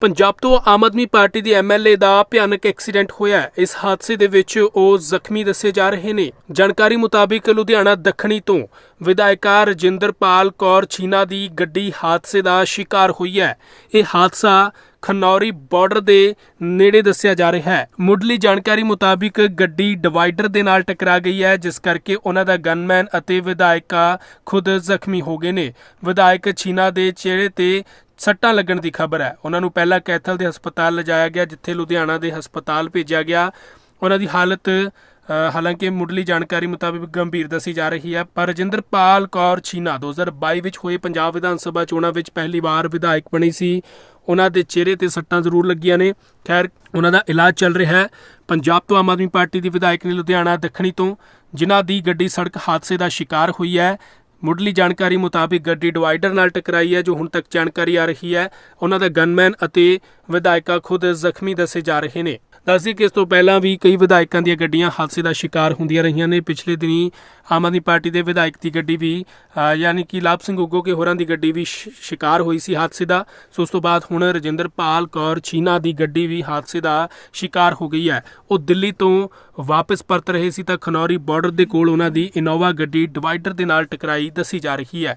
ਪੰਜਾਬ ਤੋਂ ਆਮ ਆਦਮੀ ਪਾਰਟੀ ਦੀ ਐਮਐਲਏ ਦਾ ਭਿਆਨਕ ਐਕਸੀਡੈਂਟ ਹੋਇਆ ਹੈ। ਇਸ ਹਾਦਸੇ ਦੇ ਵਿੱਚ ਉਹ ਜ਼ਖਮੀ ਦੱਸੇ ਜਾ ਰਹੇ ਨੇ। ਜਾਣਕਾਰੀ ਮੁਤਾਬਿਕ ਲੁਧਿਆਣਾ ਦੱਖਣੀ ਤੋਂ ਵਿਧਾਇਕਾ ਰਜਿੰਦਰਪਾਲ ਕੌਰ ਛੀਨਾ ਦੀ ਗੱਡੀ ਹਾਦਸੇ ਦਾ ਸ਼ਿਕਾਰ ਹੋਈ ਹੈ। ਇਹ ਹਾਦਸਾ ਖਨੌਰੀ ਬਾਰਡਰ ਦੇ ਨੇੜੇ ਦੱਸਿਆ ਜਾ ਰਿਹਾ ਹੈ। ਮੁੱਢਲੀ ਜਾਣਕਾਰੀ ਮੁਤਾਬਿਕ ਗੱਡੀ ਡਿਵਾਈਡਰ ਦੇ ਨਾਲ ਟਕਰਾ ਗਈ ਹੈ, ਜਿਸ ਕਰਕੇ ਉਹਨਾਂ ਦਾ ਗਨਮੈਨ ਅਤੇ ਵਿਧਾਇਕਾ ਖੁਦ ਜ਼ਖਮੀ ਹੋ ਗਏ ਨੇ। ਵਿਧਾਇਕ ਛੀਨਾ ਦੇ ਚਿਹਰੇ ਤੇ ਸੱਟਾਂ ਲੱਗਣ ਦੀ ਖਬਰ ਹੈ। ਉਹਨਾਂ ਨੂੰ ਪਹਿਲਾਂ ਕੈਥਲ ਦੇ ਹਸਪਤਾਲ ਲਿਜਾਇਆ ਗਿਆ, ਜਿੱਥੇ ਲੁਧਿਆਣਾ ਦੇ ਹਸਪਤਾਲ ਭੇਜਿਆ ਗਿਆ। ਉਹਨਾਂ ਦੀ ਹਾਲਤ ਹਾਲਾਂਕਿ ਮੁੱਢਲੀ ਜਾਣਕਾਰੀ ਮੁਤਾਬਿਕ ਗੰਭੀਰ ਦੱਸੀ ਜਾ ਰਹੀ ਹੈ। ਪਰ ਰਜਿੰਦਰਪਾਲ ਕੌਰ ਛੀਨਾ 2022 ਵਿੱਚ ਹੋਏ ਪੰਜਾਬ ਵਿਧਾਨ ਸਭਾ ਚੋਣਾਂ ਵਿੱਚ ਪਹਿਲੀ ਵਾਰ ਵਿਧਾਇਕ ਬਣੀ ਸੀ। ਉਹਨਾਂ ਦੇ ਚਿਹਰੇ ਤੇ ਸੱਟਾਂ ਜ਼ਰੂਰ ਲੱਗੀਆਂ ਨੇ। ਖੈਰ, ਉਹਨਾਂ ਦਾ ਇਲਾਜ ਚੱਲ ਰਿਹਾ ਹੈ। ਪੰਜਾਬ ਤੋਂ ਆਮ ਆਦਮੀ ਪਾਰਟੀ ਦੀ ਵਿਧਾਇਕ ਨੇ ਲੁਧਿਆਣਾ ਦੱਖਣੀ ਤੋਂ, ਜਿਨ੍ਹਾਂ ਦੀ ਗੱਡੀ ਸੜਕ ਹਾਦਸੇ ਦਾ ਸ਼ਿਕਾਰ ਹੋਈ ਹੈ। ਮੁੱਢਲੀ ਜਾਣਕਾਰੀ ਮੁਤਾਬਿਕ ਗੱਡੀ ਡਿਵਾਈਡਰ ਨਾਲ ਟਕਰਾਈ ਹੈ, ਜੋ ਹੁਣ ਤੱਕ ਜਾਣਕਾਰੀ ਆ ਰਹੀ ਹੈ। ਉਹਨਾਂ ਦਾ ਗਨਮੈਨ ਅਤੇ ਵਿਧਾਇਕਾ ਖੁਦ ਜ਼ਖਮੀ ਦੱਸੇ ਜਾ ਰਹੇ ਨੇ। ਦੱਸਦੀ ਕਿ ਇਸ ਤੋਂ ਪਹਿਲਾਂ ਵੀ ਕਈ ਵਿਧਾਇਕਾਂ ਦੀਆਂ ਗੱਡੀਆਂ ਹਾਦਸੇ ਦਾ ਸ਼ਿਕਾਰ ਹੁੰਦੀਆਂ ਰਹੀਆਂ ਨੇ। ਪਿਛਲੇ ਦਿਨੀ ਆਮ ਆਦਮੀ ਪਾਰਟੀ ਦੇ ਵਿਧਾਇਕ ਦੀ ਗੱਡੀ ਵੀ ਯਾਨੀ ਕਿ ਲਾਭ ਸਿੰਘ ਉਗੋ ਕੇ ਹੋਰਾਂ ਦੀ ਗੱਡੀ ਵੀ ਸ਼ਿਕਾਰ ਹੋਈ ਸੀ ਹਾਦਸੇ ਦਾ। ਸੋ ਉਸ ਤੋਂ ਬਾਅਦ ਹੁਣ ਰਜਿੰਦਰਪਾਲ ਕੌਰ ਚੀਨਾ ਦੀ ਗੱਡੀ ਵੀ ਹਾਦਸੇ ਦਾ ਸ਼ਿਕਾਰ ਹੋ ਗਈ ਹੈ। ਉਹ ਦਿੱਲੀ ਤੋਂ ਵਾਪਸ ਪਰਤ ਰਹੇ ਸੀ ਤਾਂ ਖਨੌਰੀ ਬਾਰਡਰ ਦੇ ਕੋਲ ਉਹਨਾਂ ਦੀ ਇਨੋਵਾ ਗੱਡੀ ਡਿਵਾਈਡਰ ਦੇ ਨਾਲ ਟਕਰਾਈ ਦੱਸੀ ਜਾ ਰਹੀ ਹੈ।